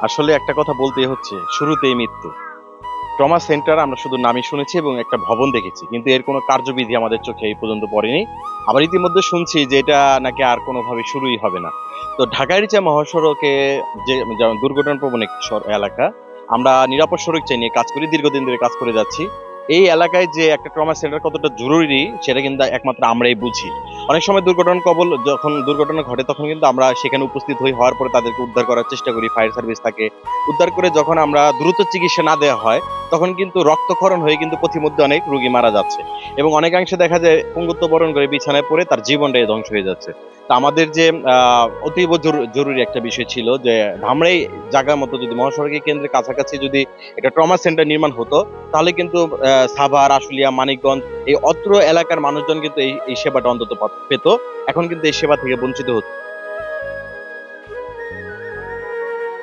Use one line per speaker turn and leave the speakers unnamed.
আসলে একটা কথা বলতেই হচ্ছে, শুরুতেই মৃত্যু। ট্রমা সেন্টার আমরা শুধু নামই শুনেছি এবং একটা ভবন দেখেছি, কিন্তু এর কোনো কার্যবিধি আমাদের চোখে এই পর্যন্ত পড়েনি। আবার ইতিমধ্যে শুনছি যে এটা নাকি আর কোনোভাবে শুরুই হবে না। তো ঢাকা রিচা মহাসড়কে যে যেমন দুর্ঘটনা প্রবণ একটি এলাকা, আমরা নিরাপদ সড়ক চাই নিয়ে কাজ করি, দীর্ঘদিন ধরে কাজ করে যাচ্ছি। এই এলাকায় যে একটা ট্রমা সেন্টার কতটা জরুরি, সেটা কিন্তু একমাত্র আমরাই বুঝি। অনেক সময় দুর্ঘটনা কবল যখন দুর্ঘটনা ঘটে, তখন কিন্তু আমরা সেখানে উপস্থিত হই, হওয়ার পরে তাদেরকে উদ্ধার করার চেষ্টা করি ফায়ার সার্ভিস থাকে। উদ্ধার করে যখন আমরা দ্রুত চিকিৎসা না দেওয়া হয়, তখন কিন্তু রক্তক্ষরণ হয়ে কিন্তু পথিমধ্যে অনেক রোগী মারা যাচ্ছে। এবং অনেকাংশে দেখা যায়, পঙ্গুত্ব বরণ করে বিছানায় পড়ে তার জীবনটাই ধ্বংস হয়ে যাচ্ছে। তা আমাদের যে অতীব জরু- জরুরি একটা বিষয় ছিল যে, ধামরাই জায়গার মতো যদি মহাসড়কের কেন্দ্রের কাছাকাছি যদি একটা ট্রমা সেন্টার নির্মাণ হতো তাহলে কিন্তু সাভার, আশুলিয়া, মানিকগঞ্জ এই অত্র এলাকার মানুষজন কিন্তু এই সেবাটা অন্তত পেত। এখন কিন্তু এই সেবা থেকে বঞ্চিত হচ্ছে।